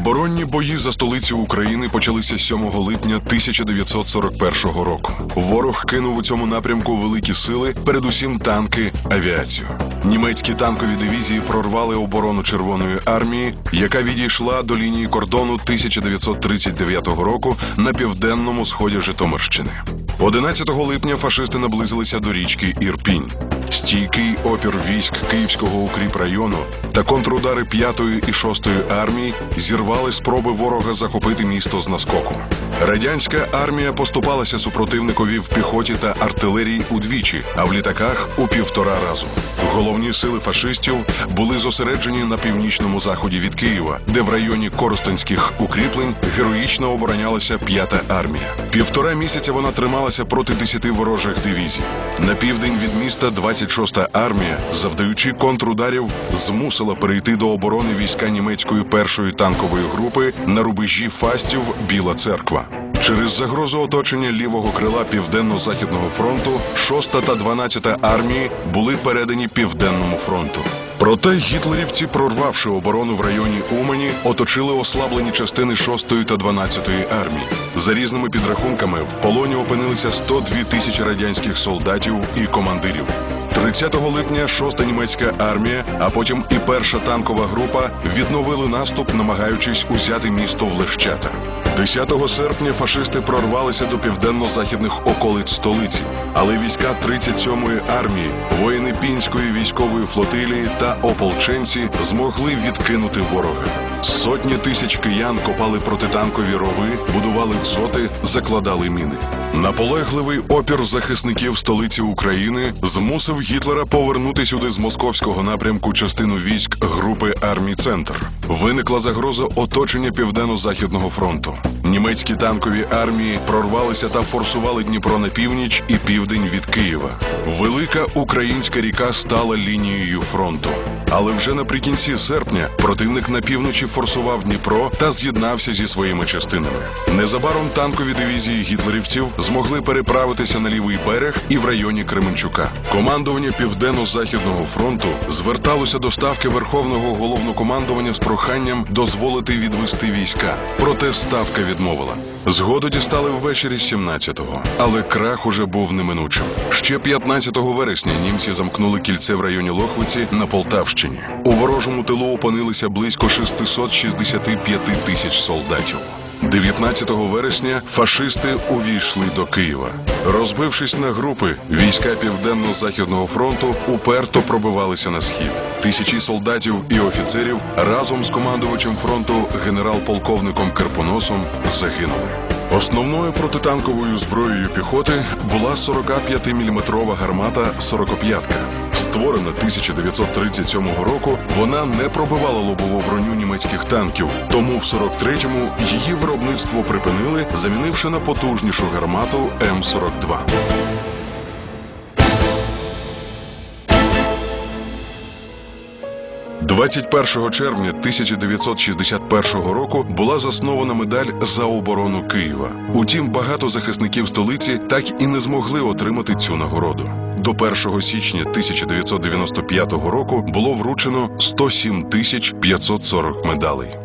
Оборонні бої за столицю України почалися 7 липня 1941 року. Ворог кинув у цьому напрямку великі сили, передусім танки, авіацію. Німецькі танкові дивізії прорвали оборону Червоної армії, яка відійшла до лінії кордону 1939 року на південному сході Житомирщини. 11 липня фашисти наблизилися до річки Ірпінь. Стійкий опір військ Київського укріпрайону та контрудари 5-ї і 6-ї армії зірвали спроби ворога захопити місто з наскоку. Радянська армія поступалася супротивникові в піхоті та артилерії удвічі, а в літаках у півтора разу. Головні сили фашистів були зосереджені на північному заході від Києва, де в районі Коростенських укріплень героїчно оборонялася п'ята армія. Півтора місяця вона трималася проти десяти ворожих дивізій. На південь від міста 26-та армія, завдаючи контрударів, змусила перейти до оборони війська німецької першої танкової групи на рубежі фастів Біла Церква. Через загрозу оточення лівого крила Південно-Західного фронту 6 та 12 армії були передані Південному фронту. Проте гітлерівці, прорвавши оборону в районі Умані, оточили ослаблені частини 6 та 12 армії. За різними підрахунками в полоні опинилися 102 тисячі радянських солдатів і командирів. 30 липня 6-та німецька армія, а потім і перша танкова група відновили наступ, намагаючись узяти місто в Лещата. 10 серпня фашисти прорвалися до південно-західних околиць столиці, але війська 37-ї армії, воїни пінської військової флотилії та ополченці змогли відкинути ворога. Сотні тисяч киян копали протитанкові рови, будували дзоти, закладали міни. Наполегливий опір захисників столиці України змусив Гітлера повернути сюди з московського напрямку частину військ групи армій Центр. Виникла загроза оточення південно-західного фронту. Німецькі танкові армії прорвалися та форсували Дніпро на північ і південь від Києва. Велика українська ріка стала лінією фронту. Але вже наприкінці серпня противник на півночі форсував Дніпро та з'єднався зі своїми частинами. Незабаром танкові дивізії гітлерівців змогли переправитися на лівий берег і в районі Кременчука. Командування Південно-Західного фронту зверталося до ставки Верховного головнокомандування з проханням дозволити відвести війська. Проте ставка відмовила. Згоду дістали ввечері 17-го, але крах уже був неминучим. Ще 15 вересня німці замкнули кільце в районі Лохвиці на Полтавщині. У ворожому тилу опинилися близько 665 тисяч солдатів. 19 вересня фашисти увійшли до Києва. Розбившись на групи, війська Південно-Західного фронту уперто пробивалися на схід. Тисячі солдатів і офіцерів разом з командувачем фронту генерал-полковником Карпоносом загинули. Основною протитанковою зброєю піхоти була 45-мм гармата «Сорокоп'ятка». Створена 1937 року, вона не пробивала лобову броню німецьких танків, тому в 43-му її виробництво припинили, замінивши на потужнішу гармату М-42. – 21 червня 1961 року була заснована медаль за оборону Києва. Утім, багато захисників столиці так і не змогли отримати цю нагороду. До 1 січня 1995 року було вручено 107 тисяч 540 медалей.